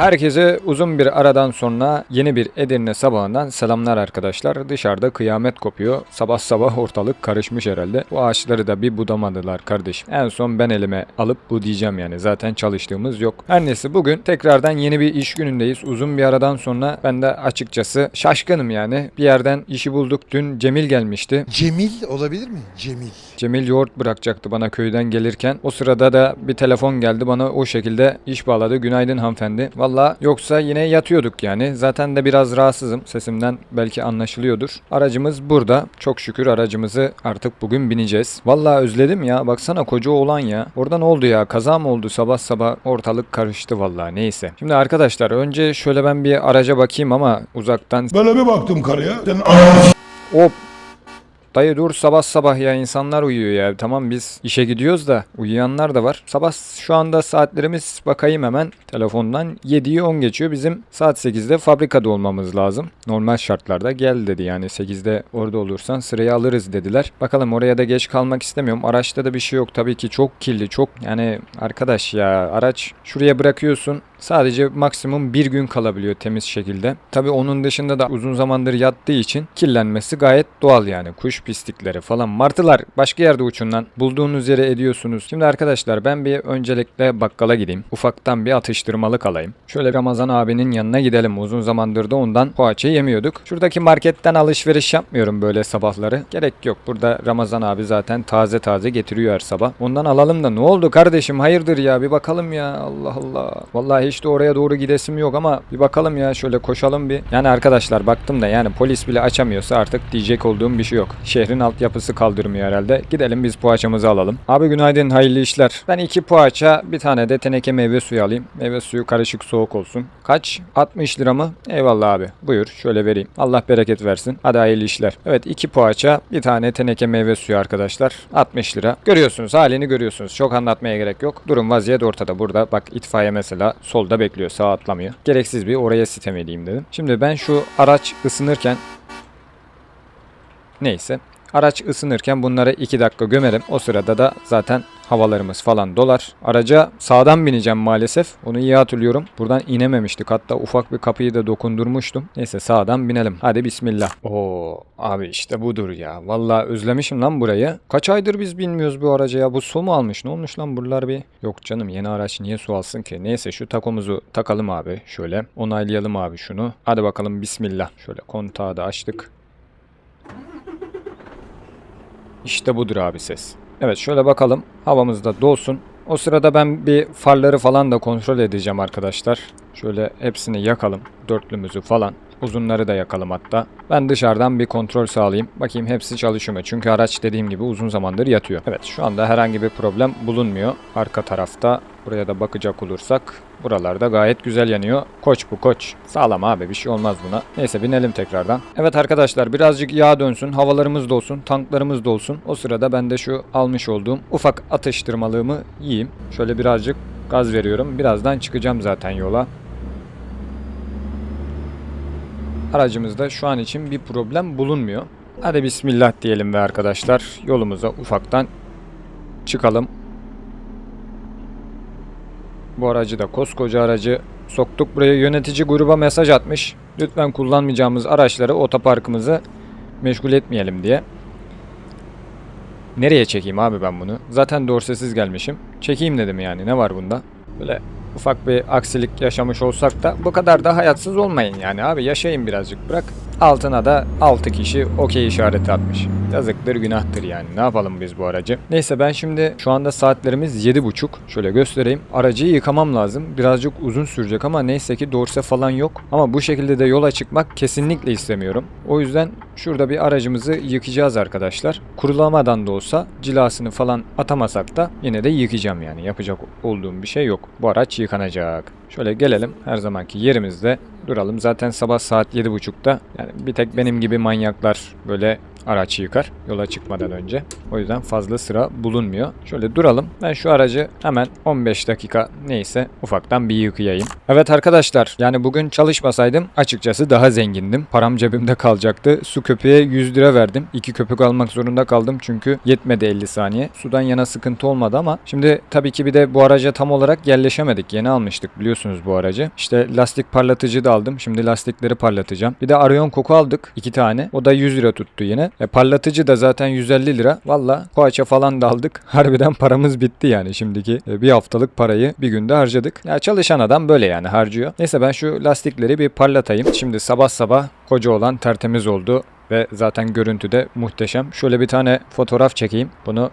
Herkese uzun bir aradan sonra yeni bir Edirne sabahından selamlar arkadaşlar. Dışarıda kıyamet kopuyor. Sabah sabah ortalık karışmış herhalde. Bu ağaçları da bir budamadılar kardeşim. En son ben elime alıp budayacağım yani. Zaten çalıştığımız yok. Her neyse bugün tekrardan yeni bir iş günündeyiz. Uzun bir aradan sonra ben de açıkçası şaşkınım yani. Bir yerden işi bulduk. Dün Cemil gelmişti. Cemil olabilir mi? Cemil. Cemil yoğurt bırakacaktı bana köyden gelirken. O sırada da bir telefon geldi bana o şekilde iş bağladı. Günaydın hanımefendi. Valla yoksa yine yatıyorduk yani. Zaten de biraz rahatsızım. Sesimden belki anlaşılıyordur. Aracımız burada. Çok şükür aracımızı artık bugün bineceğiz. Valla özledim ya. Baksana koca oğlan ya. Orada ne oldu ya? Kaza mı oldu? Sabah sabah ortalık karıştı valla. Neyse. Şimdi arkadaşlar önce şöyle ben bir araca bakayım ama uzaktan. Böyle bir baktım karıya. Sen Hop Dayı dur sabah sabah ya insanlar uyuyor ya. Tamam biz işe gidiyoruz da uyuyanlar da var. Sabah şu anda saatlerimiz bakayım hemen telefondan 7'yi 10 geçiyor. Bizim saat 8'de fabrikada olmamız lazım. Normal şartlarda gel dedi yani 8'de orada olursan sırayı alırız dediler. Bakalım oraya da geç kalmak istemiyorum. Araçta da bir şey yok tabii ki çok kirli çok yani arkadaş ya araç şuraya bırakıyorsun Sadece maksimum bir gün kalabiliyor temiz şekilde. Tabi onun dışında da uzun zamandır yattığı için kirlenmesi gayet doğal yani. Kuş pislikleri falan. Martılar başka yerde uçun lan. Bulduğunuz yere ediyorsunuz. Şimdi arkadaşlar ben bir öncelikle bakkala gideyim. Ufaktan bir atıştırmalık alayım. Şöyle Ramazan abinin yanına gidelim. Uzun zamandır da ondan poğaça yemiyorduk. Şuradaki marketten alışveriş yapmıyorum böyle sabahları. Gerek yok. Burada Ramazan abi zaten taze taze getiriyor her sabah. Ondan alalım da ne oldu kardeşim hayırdır ya bir bakalım ya Allah Allah. Vallahi de oraya doğru gidesim yok ama bir bakalım ya şöyle koşalım bir. Yani arkadaşlar baktım da yani polis bile açamıyorsa artık diyecek olduğum bir şey yok. Şehrin altyapısı kaldırmıyor herhalde. Gidelim biz poğaçamızı alalım. Abi günaydın hayırlı işler. Ben iki poğaça bir tane de teneke meyve suyu alayım. Meyve suyu karışık soğuk olsun. Kaç? 60 lira mı? Eyvallah abi. Buyur şöyle vereyim. Allah bereket versin. Hadi hayırlı işler. Evet iki poğaça bir tane teneke meyve suyu arkadaşlar. 60 lira. Görüyorsunuz halini görüyorsunuz. Çok anlatmaya gerek yok. Durum vaziyet ortada. Burada bak itfaiye mesela solda bekliyor. Sağa atlamıyor. Gereksiz bir oraya sitem edeyim dedim. Şimdi ben şu araç ısınırken Neyse. Araç ısınırken bunları 2 dakika gömerim. O sırada da zaten havalarımız falan dolar. Araca sağdan bineceğim maalesef. Onu iyi hatırlıyorum. Buradan inememiştik. Hatta ufak bir kapıyı da dokundurmuştum. Neyse sağdan binelim. Hadi bismillah. Oo abi işte budur ya. Vallahi özlemişim lan burayı. Kaç aydır biz bilmiyoruz bu araca ya. Bu su mu almış? Ne olmuş lan buralar bir? Yok canım yeni araç niye su alsın ki? Neyse şu takomuzu takalım abi. Şöyle onaylayalım abi şunu. Hadi bakalım bismillah. Şöyle kontağı da açtık. İşte budur abi ses. Evet şöyle bakalım. Havamız da dolsun. O sırada ben bir farları falan da kontrol edeceğim arkadaşlar. Şöyle hepsini yakalım. Dörtlümüzü falan. Uzunları da yakalım hatta. Ben dışarıdan bir kontrol sağlayayım. Bakayım hepsi çalışıyor mu? Çünkü araç dediğim gibi uzun zamandır yatıyor. Evet şu anda herhangi bir problem bulunmuyor. Arka tarafta buraya da bakacak olursak buralarda gayet güzel yanıyor. Koç bu koç. Sağlam abi bir şey olmaz buna. Neyse binelim tekrardan. Evet arkadaşlar birazcık yağ dönsün. Havalarımız dolsun. Tanklarımız dolsun. O sırada ben de şu almış olduğum ufak atıştırmalığımı yiyeyim. Şöyle birazcık gaz veriyorum. Birazdan çıkacağım zaten yola. Aracımızda şu an için bir problem bulunmuyor. Hadi bismillah diyelim ve arkadaşlar yolumuza ufaktan çıkalım. Bu aracı da koskoca aracı soktuk buraya yönetici gruba mesaj atmış. Lütfen kullanmayacağımız araçları otoparkımızı meşgul etmeyelim diye. Nereye çekeyim abi ben bunu? Zaten dorsesiz gelmişim. Çekeyim dedim yani ne var bunda? Böyle ufak bir aksilik yaşamış olsak da bu kadar da hayatsız olmayın yani abi yaşayın birazcık bırak. Altına da 6 kişi okey işareti atmış. Yazıktır günahtır yani ne yapalım biz bu aracı. Neyse ben şimdi şu anda saatlerimiz 7.30. Şöyle göstereyim. Aracı yıkamam lazım. Birazcık uzun sürecek ama neyse ki dorse falan yok. Ama bu şekilde de yola çıkmak kesinlikle istemiyorum. O yüzden şurada bir aracımızı yıkayacağız arkadaşlar. Kurulamadan da olsa cilasını falan atamasak da yine de yıkayacağım yani. Yapacak olduğum bir şey yok. Bu araç yıkanacak. Şöyle gelelim her zamanki yerimizde duralım. Zaten sabah saat 7.30'da yani bir tek benim gibi manyaklar böyle araç yıkar yola çıkmadan önce. O yüzden fazla sıra bulunmuyor. Şöyle duralım. Ben şu aracı hemen 15 dakika neyse ufaktan bir yıkayayım. Evet arkadaşlar yani bugün çalışmasaydım açıkçası daha zengindim. Param cebimde kalacaktı. Su köpeğe 100 lira verdim. 2 köpük almak zorunda kaldım çünkü yetmedi 50 saniye. Sudan yana sıkıntı olmadı ama şimdi tabii ki bir de bu araca tam olarak yerleşemedik. Yeni almıştık biliyorsunuz bu aracı. İşte lastik parlatıcı da aldım. Şimdi lastikleri parlatacağım. Bir de Arion koku aldık. 2 tane. O da 100 lira tuttu yine. E, parlatıcı da zaten 150 lira. Valla poğaça falan da aldık. Harbiden paramız bitti yani şimdiki e, bir haftalık parayı bir günde harcadık. Ya çalışan adam böyle yani harcıyor. Neyse ben şu lastikleri bir parlatayım. Şimdi sabah sabah koca olan tertemiz oldu. Ve zaten görüntü de muhteşem. Şöyle bir tane fotoğraf çekeyim. Bunu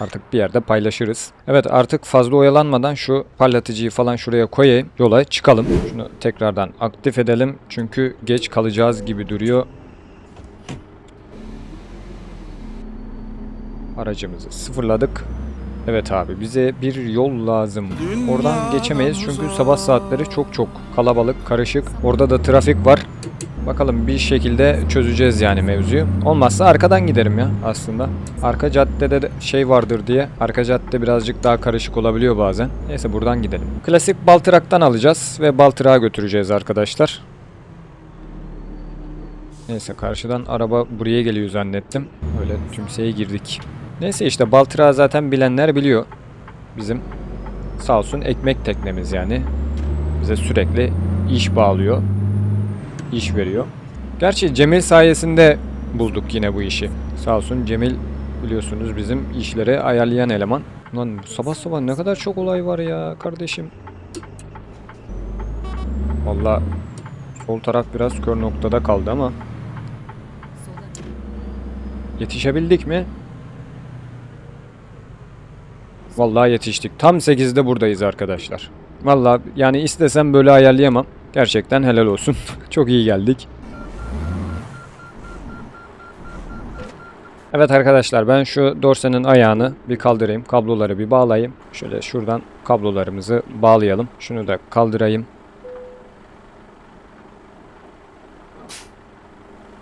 artık bir yerde paylaşırız. Evet artık fazla oyalanmadan şu parlatıcıyı falan şuraya koyayım. Yola çıkalım. Şunu tekrardan aktif edelim. Çünkü geç kalacağız gibi duruyor. Aracımızı sıfırladık. Evet abi bize bir yol lazım. Oradan geçemeyiz çünkü sabah saatleri çok çok kalabalık, karışık. Orada da trafik var. Bakalım bir şekilde çözeceğiz yani mevzuyu. Olmazsa arkadan giderim ya aslında. Arka caddede de şey vardır diye. Arka cadde birazcık daha karışık olabiliyor bazen. Neyse buradan gidelim. Klasik Baltırak'tan alacağız ve Baltırak'a götüreceğiz arkadaşlar. Neyse karşıdan araba buraya geliyor zannettim. Öyle tümseye girdik. Neyse işte Baltırak'ı zaten bilenler biliyor. Bizim sağ olsun ekmek teknemiz yani. Bize sürekli iş bağlıyor. iş veriyor. Gerçi Cemil sayesinde bulduk yine bu işi. Sağ olsun Cemil biliyorsunuz bizim işleri ayarlayan eleman. Lan sabah sabah ne kadar çok olay var ya kardeşim. Valla sol taraf biraz kör noktada kaldı ama yetişebildik mi? Vallahi yetiştik. Tam 8'de buradayız arkadaşlar. Vallahi yani istesem böyle ayarlayamam. Gerçekten helal olsun. Çok iyi geldik. Evet arkadaşlar ben şu dorsenin ayağını bir kaldırayım. Kabloları bir bağlayayım. Şöyle şuradan kablolarımızı bağlayalım. Şunu da kaldırayım.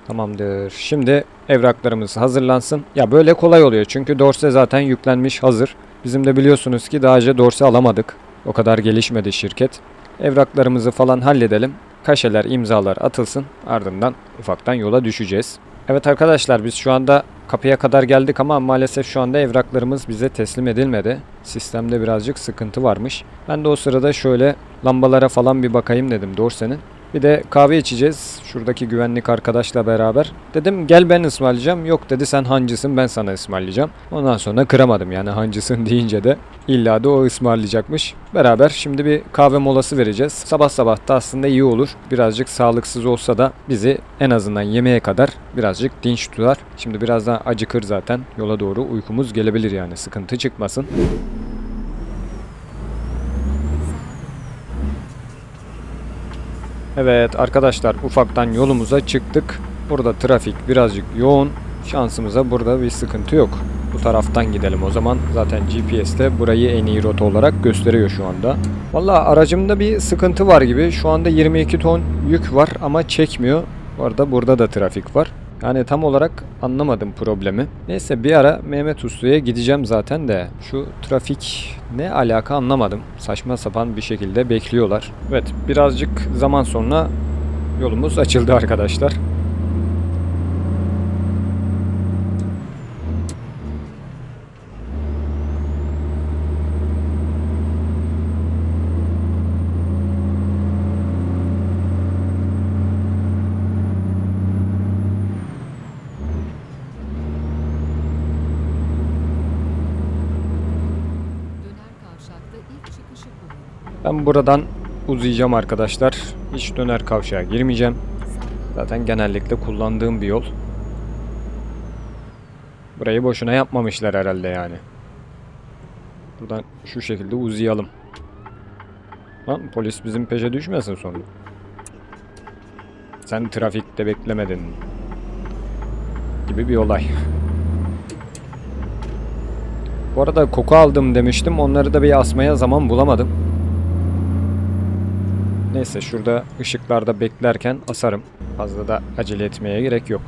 Tamamdır. Şimdi evraklarımız hazırlansın. Ya böyle kolay oluyor çünkü dorse zaten yüklenmiş hazır. Bizim de biliyorsunuz ki daha önce dorse alamadık. O kadar gelişmedi şirket. Evraklarımızı falan halledelim. Kaşeler, imzalar atılsın. Ardından ufaktan yola düşeceğiz. Evet arkadaşlar biz şu anda kapıya kadar geldik ama maalesef şu anda evraklarımız bize teslim edilmedi. Sistemde birazcık sıkıntı varmış. Ben de o sırada şöyle lambalara falan bir bakayım dedim Dorse'nin. Bir de kahve içeceğiz şuradaki güvenlik arkadaşla beraber. Dedim gel ben ısmarlayacağım. Yok dedi sen hancısın ben sana ısmarlayacağım. Ondan sonra kıramadım yani hancısın deyince de illa da o ısmarlayacakmış. Beraber şimdi bir kahve molası vereceğiz. Sabah sabah da aslında iyi olur. Birazcık sağlıksız olsa da bizi en azından yemeğe kadar birazcık dinç tutar. Şimdi birazdan acıkır zaten. Yola doğru uykumuz gelebilir yani sıkıntı çıkmasın. Evet arkadaşlar ufaktan yolumuza çıktık. Burada trafik birazcık yoğun. Şansımıza burada bir sıkıntı yok. Bu taraftan gidelim o zaman. Zaten GPS'te burayı en iyi rota olarak gösteriyor şu anda. Valla aracımda bir sıkıntı var gibi. Şu anda 22 ton yük var ama çekmiyor. Bu arada burada da trafik var. Yani tam olarak anlamadım problemi. Neyse bir ara Mehmet Uslu'ya gideceğim zaten de şu trafik ne alaka anlamadım. Saçma sapan bir şekilde bekliyorlar. Evet birazcık zaman sonra yolumuz açıldı arkadaşlar. Ben buradan uzayacağım arkadaşlar. Hiç döner kavşağa girmeyeceğim. Zaten genellikle kullandığım bir yol. Burayı boşuna yapmamışlar herhalde yani. Buradan şu şekilde uzayalım. Lan polis bizim peşe düşmesin sonra. Sen trafikte beklemedin. Gibi bir olay. Bu arada koku aldım demiştim. Onları da bir asmaya zaman bulamadım. Neyse şurada ışıklarda beklerken asarım. Fazla da acele etmeye gerek yok.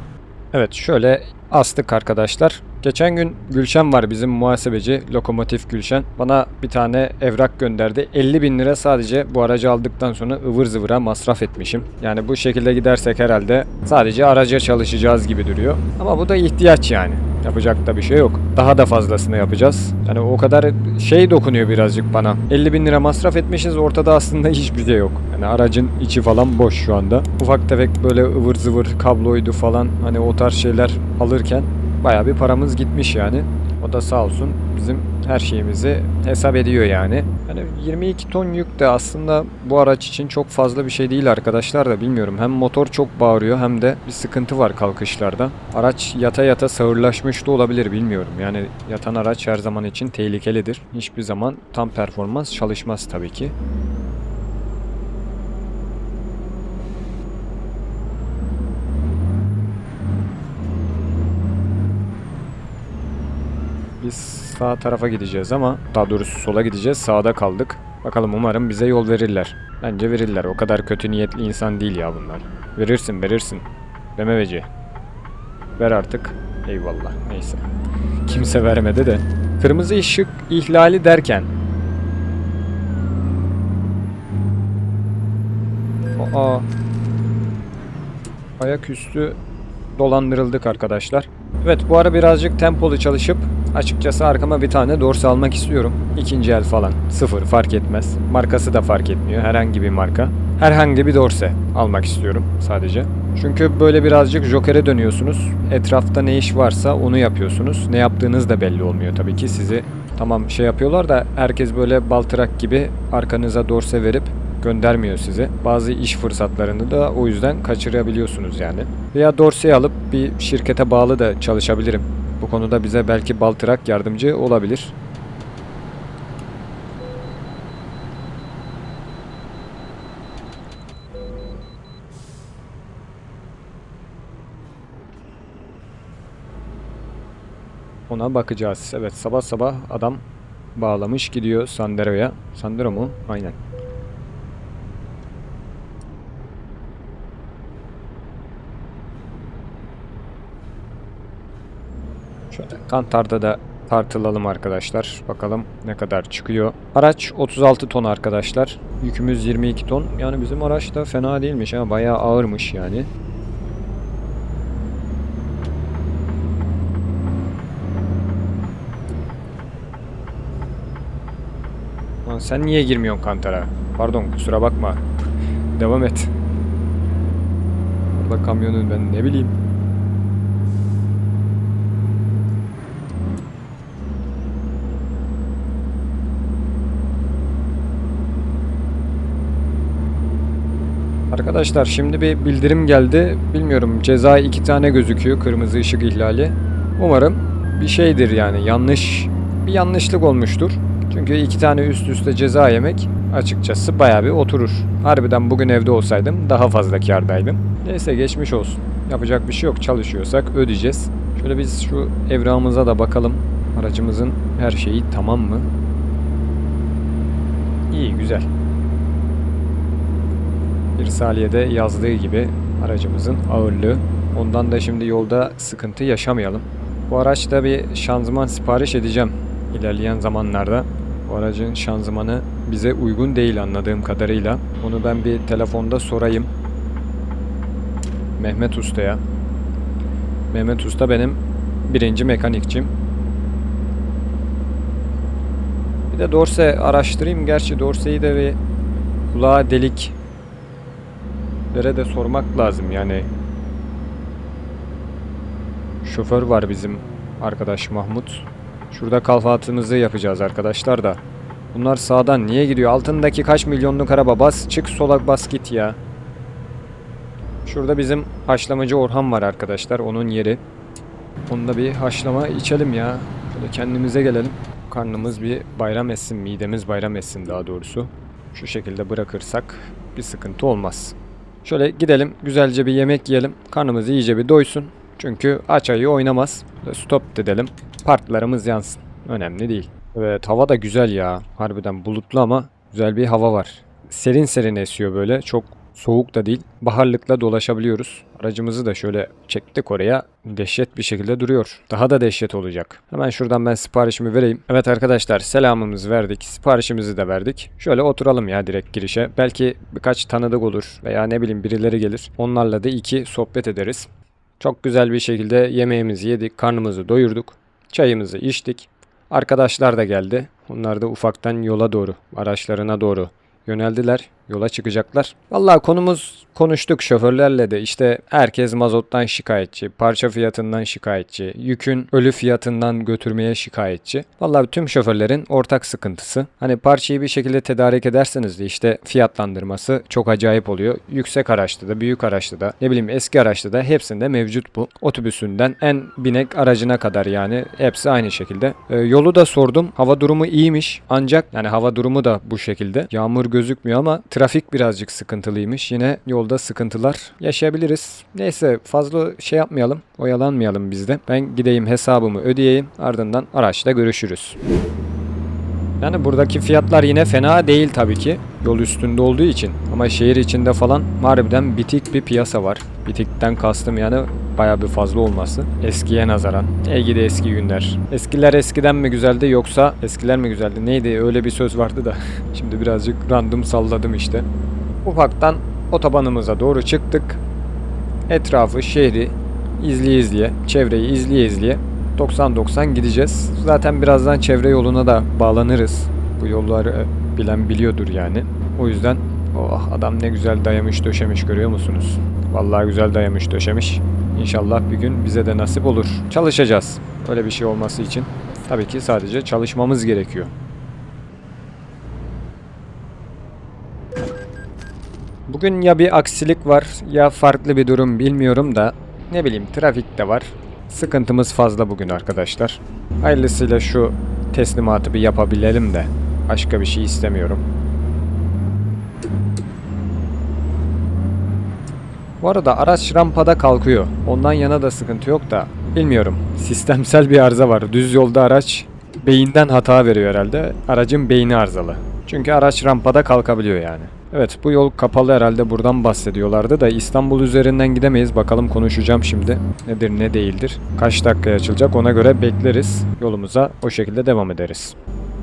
Evet şöyle astık arkadaşlar. Geçen gün Gülşen var bizim muhasebeci lokomotif Gülşen. Bana bir tane evrak gönderdi. 50 bin lira sadece bu aracı aldıktan sonra ıvır zıvıra masraf etmişim. Yani bu şekilde gidersek herhalde sadece araca çalışacağız gibi duruyor. Ama bu da ihtiyaç yani. Yapacak da bir şey yok. Daha da fazlasını yapacağız. Yani o kadar şey dokunuyor birazcık bana. 50 bin lira masraf etmişiz ortada aslında hiçbir şey yok. Yani aracın içi falan boş şu anda. Ufak tefek böyle ıvır zıvır kabloydu falan hani o tarz şeyler alırken Bayağı bir paramız gitmiş yani. O da sağ olsun bizim her şeyimizi hesap ediyor yani. Yani 22 ton yük de aslında bu araç için çok fazla bir şey değil arkadaşlar da bilmiyorum. Hem motor çok bağırıyor hem de bir sıkıntı var kalkışlarda. Araç yata yata sağırlaşmış da olabilir bilmiyorum. Yani yatan araç her zaman için tehlikelidir. Hiçbir zaman tam performans çalışmaz tabii ki. Biz sağ tarafa gideceğiz ama daha doğrusu sola gideceğiz. Sağda kaldık. Bakalım umarım bize yol verirler. Bence verirler. O kadar kötü niyetli insan değil ya bunlar. Verirsin verirsin. Demeveci. Ver artık. Eyvallah. Neyse. Kimse vermedi de. Kırmızı ışık ihlali derken. Aa. Ayaküstü dolandırıldık arkadaşlar. Evet bu ara birazcık tempolu çalışıp açıkçası arkama bir tane dorsa almak istiyorum. İkinci el falan. Sıfır fark etmez. Markası da fark etmiyor. Herhangi bir marka. Herhangi bir dorse almak istiyorum sadece. Çünkü böyle birazcık jokere dönüyorsunuz. Etrafta ne iş varsa onu yapıyorsunuz. Ne yaptığınız da belli olmuyor tabii ki. Sizi tamam şey yapıyorlar da herkes böyle baltırak gibi arkanıza dorse verip göndermiyor size. Bazı iş fırsatlarını da o yüzden kaçırabiliyorsunuz yani. Veya dorseyi alıp bir şirkete bağlı da çalışabilirim. Bu konuda bize belki Baltırak yardımcı olabilir. Ona bakacağız. Evet sabah sabah adam bağlamış gidiyor Sandero'ya. Sandero mu? Aynen. Şöyle kantarda da tartılalım arkadaşlar. Bakalım ne kadar çıkıyor. Araç 36 ton arkadaşlar. Yükümüz 22 ton. Yani bizim araç da fena değilmiş ama bayağı ağırmış yani. Lan sen niye girmiyorsun kantara? Pardon kusura bakma. Devam et. Burada kamyonun ben ne bileyim. Arkadaşlar şimdi bir bildirim geldi. Bilmiyorum ceza iki tane gözüküyor kırmızı ışık ihlali. Umarım bir şeydir yani yanlış bir yanlışlık olmuştur. Çünkü iki tane üst üste ceza yemek açıkçası baya bir oturur. Harbiden bugün evde olsaydım daha fazla kârdaydım. Neyse geçmiş olsun. Yapacak bir şey yok. Çalışıyorsak ödeyeceğiz. Şöyle biz şu evrağımıza da bakalım. Aracımızın her şeyi tamam mı? İyi güzel. Bir saliyede yazdığı gibi aracımızın ağırlığı. Ondan da şimdi yolda sıkıntı yaşamayalım. Bu araçta bir şanzıman sipariş edeceğim ilerleyen zamanlarda. Bu aracın şanzımanı bize uygun değil anladığım kadarıyla. Onu ben bir telefonda sorayım. Mehmet Usta'ya. Mehmet Usta benim birinci mekanikçim. Bir de Dorse araştırayım. Gerçi Dorse'yi de bir kulağa delik Lere de sormak lazım yani. Şoför var bizim arkadaş Mahmut. Şurada kalfatımızı yapacağız arkadaşlar da. Bunlar sağdan niye gidiyor? Altındaki kaç milyonluk araba bas çık sola bas git ya. Şurada bizim haşlamacı Orhan var arkadaşlar onun yeri. Onda bir haşlama içelim ya. Şöyle kendimize gelelim. Karnımız bir bayram etsin, midemiz bayram etsin daha doğrusu. Şu şekilde bırakırsak bir sıkıntı olmaz. Şöyle gidelim güzelce bir yemek yiyelim. Karnımız iyice bir doysun. Çünkü aç ayı oynamaz. Stop dedelim. Partlarımız yansın. Önemli değil. Evet hava da güzel ya. Harbiden bulutlu ama güzel bir hava var. Serin serin esiyor böyle. Çok Soğuk da değil. Baharlıkla dolaşabiliyoruz. Aracımızı da şöyle çektik oraya. Dehşet bir şekilde duruyor. Daha da dehşet olacak. Hemen şuradan ben siparişimi vereyim. Evet arkadaşlar selamımızı verdik. Siparişimizi de verdik. Şöyle oturalım ya direkt girişe. Belki birkaç tanıdık olur veya ne bileyim birileri gelir. Onlarla da iki sohbet ederiz. Çok güzel bir şekilde yemeğimizi yedik. Karnımızı doyurduk. Çayımızı içtik. Arkadaşlar da geldi. Onlar da ufaktan yola doğru, araçlarına doğru yöneldiler. Yola çıkacaklar. Vallahi konumuz konuştuk şoförlerle de işte herkes mazottan şikayetçi, parça fiyatından şikayetçi, yükün ölü fiyatından götürmeye şikayetçi. Vallahi tüm şoförlerin ortak sıkıntısı. Hani parçayı bir şekilde tedarik ederseniz de işte fiyatlandırması çok acayip oluyor. Yüksek araçta da, büyük araçta da, ne bileyim eski araçta da hepsinde mevcut bu. Otobüsünden en binek aracına kadar yani hepsi aynı şekilde. Ee, yolu da sordum. Hava durumu iyiymiş. Ancak yani hava durumu da bu şekilde. Yağmur gözükmüyor ama trafik birazcık sıkıntılıymış. Yine yolda sıkıntılar yaşayabiliriz. Neyse fazla şey yapmayalım. Oyalanmayalım biz de. Ben gideyim hesabımı ödeyeyim. Ardından araçla görüşürüz. Yani buradaki fiyatlar yine fena değil tabii ki. Yol üstünde olduğu için. Ama şehir içinde falan harbiden bitik bir piyasa var. Bitikten kastım yani baya bir fazla olması. Eskiye nazaran. Ey gidi eski günler. Eskiler eskiden mi güzeldi yoksa eskiler mi güzeldi? Neydi öyle bir söz vardı da. Şimdi birazcık random salladım işte. Ufaktan otobanımıza doğru çıktık. Etrafı, şehri izleye izleye, çevreyi izleye izleye 90-90 gideceğiz. Zaten birazdan çevre yoluna da bağlanırız. Bu yolları bilen biliyordur yani. O yüzden oh adam ne güzel dayamış döşemiş görüyor musunuz? Vallahi güzel dayamış döşemiş. İnşallah bir gün bize de nasip olur. Çalışacağız. Öyle bir şey olması için tabii ki sadece çalışmamız gerekiyor. Bugün ya bir aksilik var ya farklı bir durum bilmiyorum da ne bileyim trafik de var. Sıkıntımız fazla bugün arkadaşlar. Hayırlısıyla şu teslimatı bir yapabilelim de başka bir şey istemiyorum. Bu arada araç rampada kalkıyor. Ondan yana da sıkıntı yok da bilmiyorum. Sistemsel bir arıza var. Düz yolda araç beyinden hata veriyor herhalde. Aracın beyni arızalı. Çünkü araç rampada kalkabiliyor yani. Evet bu yol kapalı herhalde buradan bahsediyorlardı da İstanbul üzerinden gidemeyiz. Bakalım konuşacağım şimdi. Nedir ne değildir. Kaç dakikaya açılacak ona göre bekleriz. Yolumuza o şekilde devam ederiz.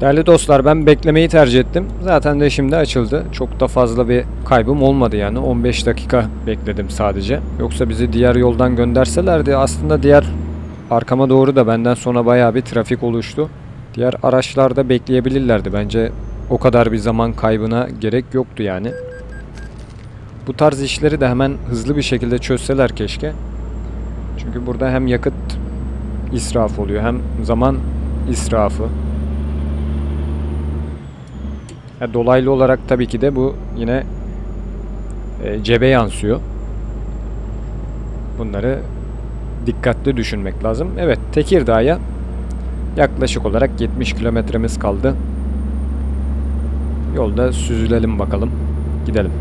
Değerli dostlar ben beklemeyi tercih ettim. Zaten de şimdi açıldı. Çok da fazla bir kaybım olmadı yani. 15 dakika bekledim sadece. Yoksa bizi diğer yoldan gönderselerdi aslında diğer arkama doğru da benden sonra bayağı bir trafik oluştu. Diğer araçlarda bekleyebilirlerdi. Bence o kadar bir zaman kaybına gerek yoktu yani. Bu tarz işleri de hemen hızlı bir şekilde çözseler keşke. Çünkü burada hem yakıt israfı oluyor hem zaman israfı. Dolaylı olarak tabii ki de bu yine e, cebe yansıyor. Bunları dikkatli düşünmek lazım. Evet Tekirdağ'a yaklaşık olarak 70 kilometremiz kaldı. Yolda süzülelim bakalım. Gidelim.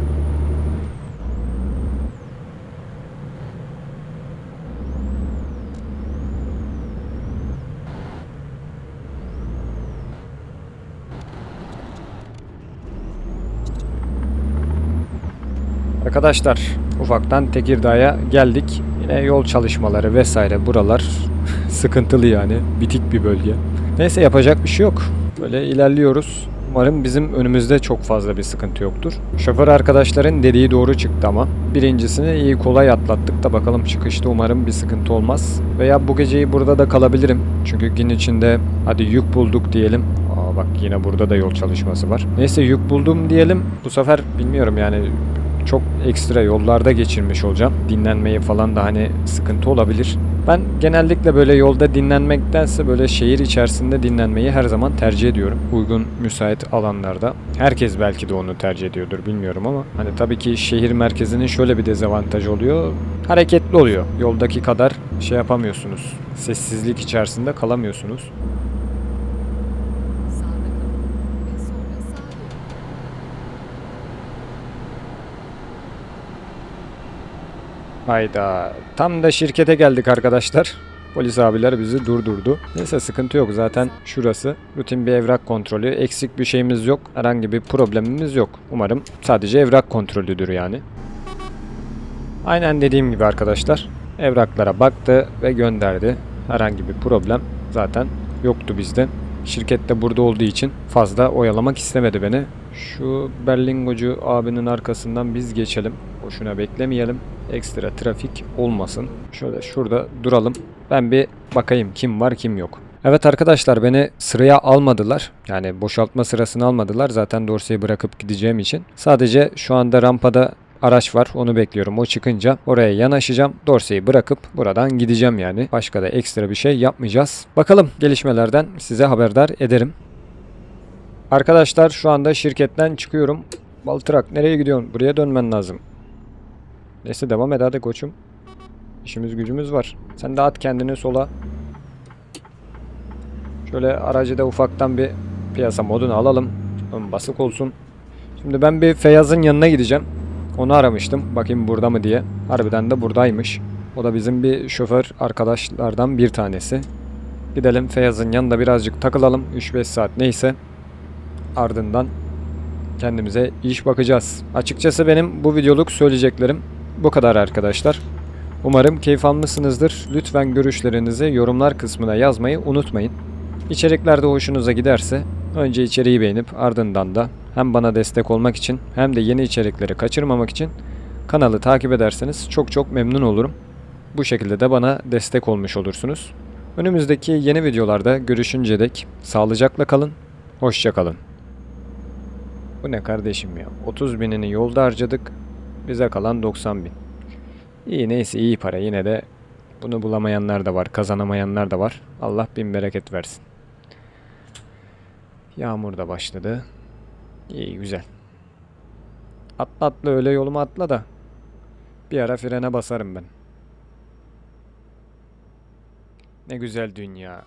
Arkadaşlar ufaktan Tekirdağ'a geldik. Yine yol çalışmaları vesaire buralar sıkıntılı yani. Bitik bir bölge. Neyse yapacak bir şey yok. Böyle ilerliyoruz. Umarım bizim önümüzde çok fazla bir sıkıntı yoktur. Şoför arkadaşların dediği doğru çıktı ama. Birincisini iyi kolay atlattık da bakalım çıkışta umarım bir sıkıntı olmaz. Veya bu geceyi burada da kalabilirim. Çünkü gün içinde hadi yük bulduk diyelim. Aa bak yine burada da yol çalışması var. Neyse yük buldum diyelim. Bu sefer bilmiyorum yani çok ekstra yollarda geçirmiş olacağım. Dinlenmeyi falan da hani sıkıntı olabilir. Ben genellikle böyle yolda dinlenmektense böyle şehir içerisinde dinlenmeyi her zaman tercih ediyorum. Uygun, müsait alanlarda. Herkes belki de onu tercih ediyordur bilmiyorum ama hani tabii ki şehir merkezinin şöyle bir dezavantajı oluyor. Hareketli oluyor. Yoldaki kadar şey yapamıyorsunuz. Sessizlik içerisinde kalamıyorsunuz. Sağda kalın ve sonra sağa dönün. Hayda. Tam da şirkete geldik arkadaşlar. Polis abiler bizi durdurdu. Neyse sıkıntı yok zaten şurası. Rutin bir evrak kontrolü. Eksik bir şeyimiz yok. Herhangi bir problemimiz yok. Umarım sadece evrak kontrolüdür yani. Aynen dediğim gibi arkadaşlar. Evraklara baktı ve gönderdi. Herhangi bir problem zaten yoktu bizde. Şirket de burada olduğu için fazla oyalamak istemedi beni. Şu Berlingocu abinin arkasından biz geçelim. Boşuna beklemeyelim. Ekstra trafik olmasın. Şöyle şurada duralım. Ben bir bakayım kim var kim yok. Evet arkadaşlar beni sıraya almadılar. Yani boşaltma sırasını almadılar. Zaten Dorsey'i bırakıp gideceğim için. Sadece şu anda rampada araç var. Onu bekliyorum. O çıkınca oraya yanaşacağım. Dorsey'i bırakıp buradan gideceğim yani. Başka da ekstra bir şey yapmayacağız. Bakalım gelişmelerden size haberdar ederim. Arkadaşlar şu anda şirketten çıkıyorum. Baltırak nereye gidiyorsun? Buraya dönmen lazım. Neyse devam et hadi koçum. İşimiz gücümüz var. Sen de at kendini sola. Şöyle aracı da ufaktan bir piyasa modunu alalım. Ön basık olsun. Şimdi ben bir Feyyaz'ın yanına gideceğim. Onu aramıştım. Bakayım burada mı diye. Harbiden de buradaymış. O da bizim bir şoför arkadaşlardan bir tanesi. Gidelim Feyyaz'ın yanında birazcık takılalım. 3-5 saat neyse. Ardından kendimize iş bakacağız. Açıkçası benim bu videoluk söyleyeceklerim bu kadar arkadaşlar. Umarım keyif almışsınızdır. Lütfen görüşlerinizi yorumlar kısmına yazmayı unutmayın. İçerikler de hoşunuza giderse önce içeriği beğenip ardından da hem bana destek olmak için hem de yeni içerikleri kaçırmamak için kanalı takip ederseniz çok çok memnun olurum. Bu şekilde de bana destek olmuş olursunuz. Önümüzdeki yeni videolarda görüşünce dek sağlıcakla kalın, hoşça kalın. Bu ne kardeşim ya? 30 binini yolda harcadık, bize kalan 90 bin. İyi neyse iyi para yine de bunu bulamayanlar da var, kazanamayanlar da var. Allah bin bereket versin. Yağmur da başladı. İyi güzel. Atla atla öyle yoluma atla da. Bir ara frene basarım ben. Ne güzel dünya.